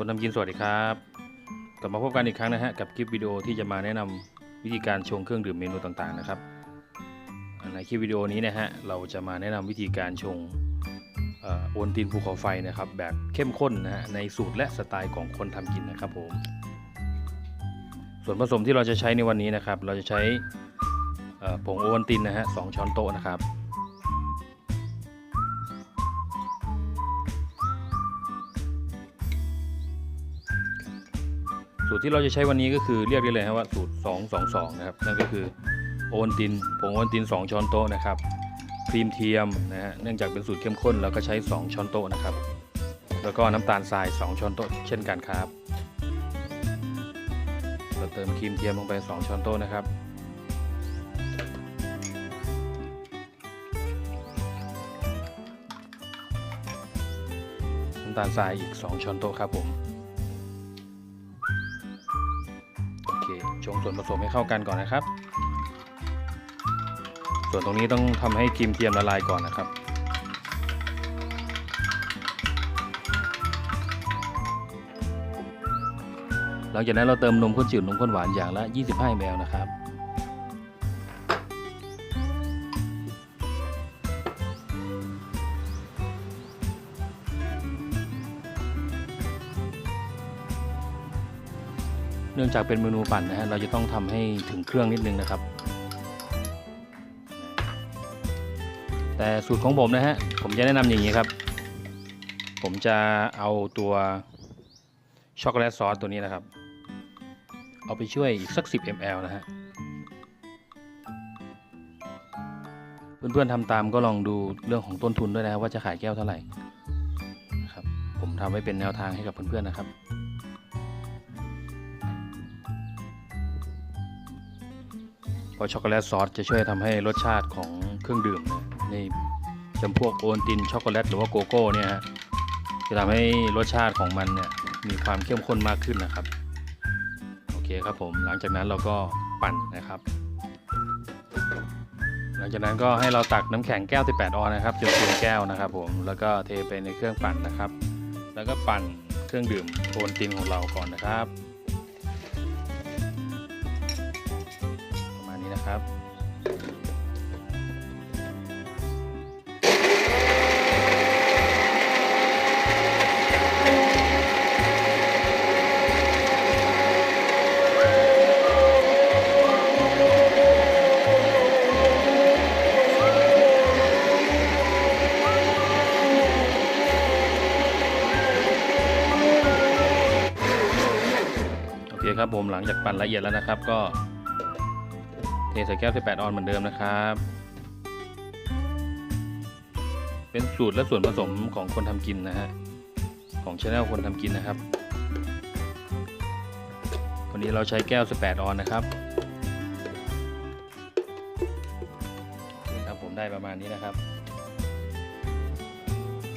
คนทำกินสวัสดีครับ กลับมาพบกันอีกครั้งนะฮะกับคลิปวิดีโอที่จะมาแนะนำวิธีการชงเครื่องดื่มเมนูต่างๆนะครับในคลิปวิดีโอนี้นะฮะเราจะมาแนะนำวิธีการชงโอนตินภูเขาไฟนะครับแบบเข้มข้นนะฮะในสูตรและสไตล์ของคนทำกินนะครับผมส่วนผสมที่เราจะใช้ในวันนี้นะครับ เราจะใช้ผงโอวัลตินนะฮะสองช้อนโต๊ะนะครับ สูตรที่เราจะใช้วันนี้ก็คือเรียกได้เลยครับว่าสูตร 222 นะครับ นั่นก็คือโอวัลตินผงโอวัลติน 2 ช้อนโต๊ะนะครับครีมเทียมนะฮะเนื่องจากเป็นสูตรเข้มข้นเราก็ใช้ 2 ช้อนโต๊ะนะครับ แล้วก็น้ำตาลทราย 2 ช้อนโต๊ะเช่นกันครับเราเติมครีมเทียมลงไป 2 ช้อนโต๊ะนะครับน้ำตาลทรายอีก 2 ช้อนโต๊ะครับผม ชงส่วนผสมให้เข้ากันก่อนนะครับ ส่วนตรงนี้ต้องทำให้ครีมเทียมละลายก่อนนะครับหลังจากนั้นเราเติมนมข้นจืดนมข้นหวานอย่างละ 25 ml นะครับ นื่องจากเป็นเมนูปั่นนะฮะเราจะต้องทำให้ถึงเครื่องนิดนึงนะครับ แต่สูตรของผมนะฮะผมจะแนะนำอย่างนี้ครับ ผมจะเอาตัวช็อกโกแลตซอสตัวนี้นะครับ เอาไปช่วยอีกสัก 10 ml นะฮะเพื่อนๆทำตามก็ลองดูเรื่องของต้นทุนด้วยนะว่าจะขายแก้วเท่าไหร่นะครับผมทำไว้เป็นแนวทางให้กับเพื่อนๆนะครับ เพราะช็อกโกแลตซอสจะช่วยทำให้รสชาติของเครื่องดื่มเนี่ยในจำพวกโอนตินช็อกโกแลตหรือว่าโกโก้เนี่ยฮะจะทำให้รสชาติของมันเนี่ยมีความเข้มข้นมากขึ้นนะครับ โอเคครับผมหลังจากนั้นเราก็ปั่นนะครับ หลังจากนั้นก็ให้เราตักน้ำแข็งแก้ว 18 ออนนะครับจนเต็มแก้วนะครับ ผมแล้วก็เทไปในเครื่องปั่นนะครับ แล้วก็ปั่นเครื่องดื่มโอนตินของเราก่อนนะครับ นะครับโอเคครับผมหลังจากปั่นละเอียดแล้วนะครับก็ ใส่แก้ว 18 ออนเหมือนเดิมนะครับ เป็นสูตรและส่วนผสมของคนทำกินนะฮะ ของช anel คนทำกินนะครับวันนี้เราใช้แก้ว 18 ออนนะครับโอเครับผมได้ประมาณนี้นะครับ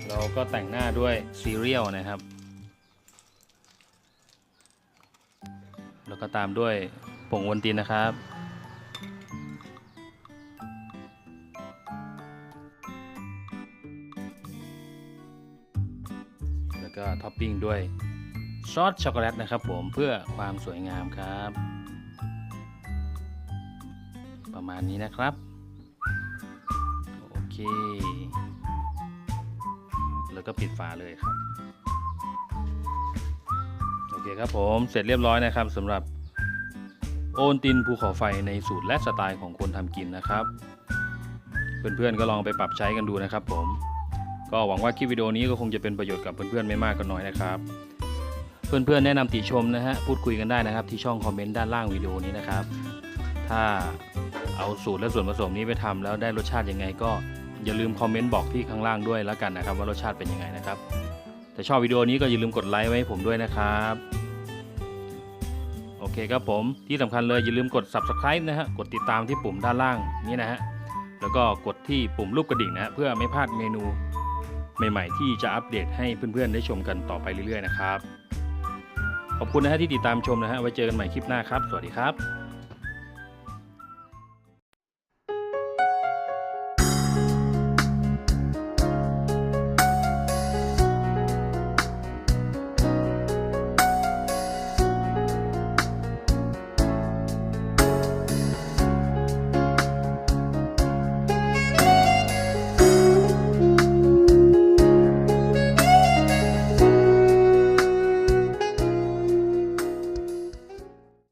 เราก็แต่งหน้าด้วยซีเรียลนะครับ แล้วก็ตามด้วยผงวนตินนะครับ แล้วก็ท็อปปิ้งด้วยซอสช็อกโกแลตนะครับผมเพื่อความสวยงามครับ ประมาณนี้นะครับ โอเค แล้วก็ปิดฝาเลยครับ โอเคครับผมเสร็จเรียบร้อยนะครับสำหรับโอนตินภูเขาไฟในสูตรและสไตล์ของคนทำกินนะครับ เพื่อนๆก็ลองไปปรับใช้กันดูนะครับผม ก็หวังว่าคลิปวิดีโอนี้ก็คงจะเป็นประโยชน์กับเพื่อนๆไม่มากก็น้อยนะครับ เพื่อนๆแนะนำติชมนะฮะพูดคุยกันได้นะครับ ที่ช่องคอมเมนต์ด้านล่างวิดีโอนี้นะครับ ถ้าเอาสูตรและส่วนผสมนี้ไปทำแล้วได้รสชาติยังไงก็อย่าลืมคอมเมนต์บอกที่ข้างล่างด้วยแล้วกันนะครับ ว่ารสชาติเป็นยังไงนะครับถ้าชอบวิดีโอนี้ก็อย่าลืมกดไลค์ไว้ให้ผมด้วยนะครับโอเคครับผมที่สำคัญเลยอย่าลืมกด subscribe นะฮะกดติดตามที่ปุ่มด้านล่างนี้นะฮะแล้วก็กดที่ปุ่มรูปกระดิ่งนะฮะเพื่อไม่พลาดเมนู ใหม่ๆ ที่จะอัปเดตให้เพื่อนๆ ได้ชมกันต่อไปเรื่อยๆนะครับ ขอบคุณนะฮะที่ติดตามชมนะฮะไว้เจอกันใหม่คลิปหน้าครับ สวัสดีครับ